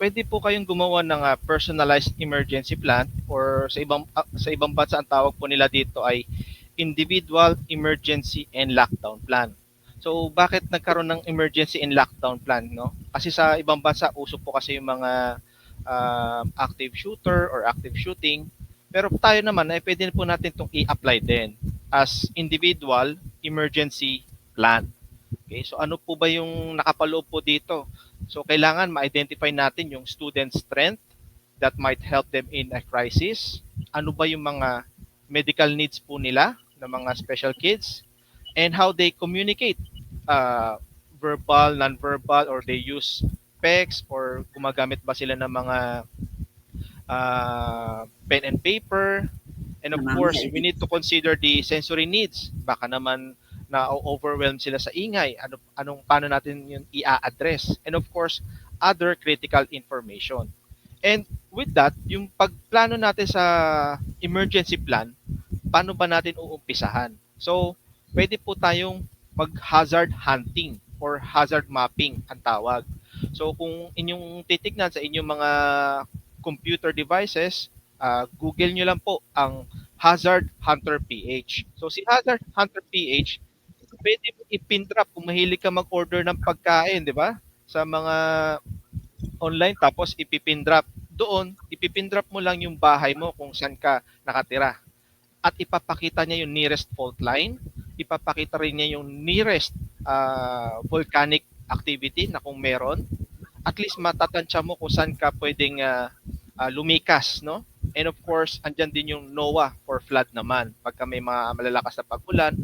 pwede po kayong gumawa ng ah, personalized emergency plan or sa ibang ah, sa ibang bansa ang tawag po nila dito ay individual emergency and lockdown plan. So bakit nagkaroon ng emergency and lockdown plan, no? Kasi sa ibang bansa uso po kasi yung mga um, active shooter or active shooting. Pero tayo naman ay pwede po natin itong i-apply din as individual emergency plan. Okay, so ano po ba yung nakapaloob po dito? So kailangan ma-identify natin yung student strength that might help them in a crisis. Ano ba yung mga medical needs po nila ng mga special kids? And how they communicate uh, verbal, non-verbal or they use specs or gumagamit ba sila ng mga uh, pen and paper? And of course we need to consider the sensory needs. Baka naman na overwhelm sila sa ingay. Ano anong paano natin yun i-address and of course other critical information. And with that yung pagplano natin sa emergency plan paano ba natin uumpisahan? So pwede po tayong mag hazard hunting or hazard mapping ang tawag. So kung inyong titignan sa inyong mga computer devices ah, google nyo lang po ang Hazard Hunter PH. So si Hazard Hunter PH, pwede mo ipindrap kung mahilig ka mag-order ng pagkain, di ba? Sa mga online tapos ipipindrap. Doon, ipipindrap mo lang yung bahay mo kung saan ka nakatira. At ipapakita niya yung nearest fault line, ipapakita rin niya yung nearest ah, volcanic activity na kung meron. At least matatansya mo kung saan ka pwedeng ah, ah, lumikas, no? And of course, andyan din yung NOAA for flood naman pagka may mga malalakas na pagulan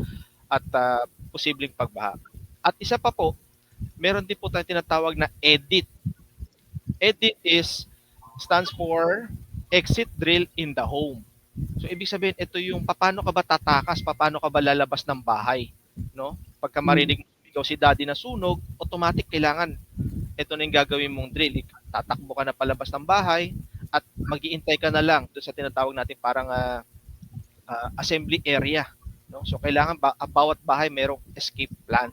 at ah, posibleng pagbaha. At isa pa po, meron din po tayong tinatawag na EDIT. EDIT is stands for exit drill in the home. So ibig sabihin ito yung paano ka ba tatakas, paano ka ba lalabas ng bahay, no? Pagka marinig mo ikaw si daddy na sunog, automatic kailangan ito na yung gagawin mong drill. Tatakbo ka na palabas ng bahay at mag-iintay ka na lang doon sa tinatawag natin parang ah, ah, assembly area. No? So kailangan ba, ah, bawat bahay merong escape plan.